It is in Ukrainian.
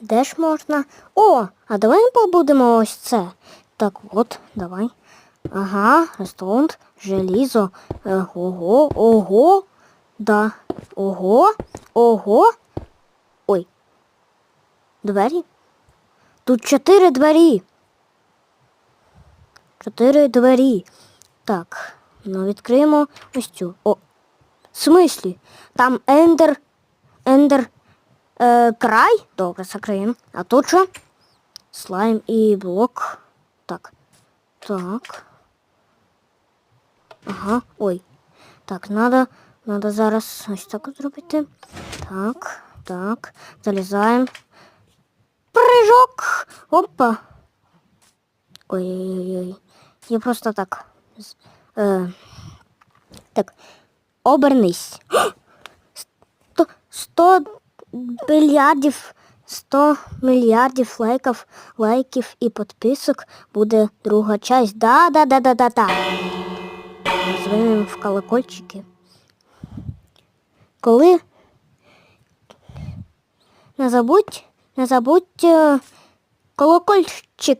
Де ж можна? О, а давай побудемо ось це. Так от, давай. Ага, рестораунт, желізо. Ого, ого. Да. Ого, ого. Ой. Двері? Тут чотири двері. Чотири двері. Так, ну відкриємо ось цю. О. В смислі? Там ендер. Ендер. Е, край? Добре, закриємо. А тут що? Слайм і блок. Так. Так. Ага, ой. Так, надо, надо зараз ось так зробити. Так, так. Залізаємо. Прыжок! Опа. Ой-ой-ой. Я просто так. Е, так. Обернись. Сто, сто мільярдів, сто мільярдів лайків, лайків і підписок буде друга часть. Да, да, да, да, да, да. Звонимо в колокольчики. Коли не забудь, не забудь е, колокольчик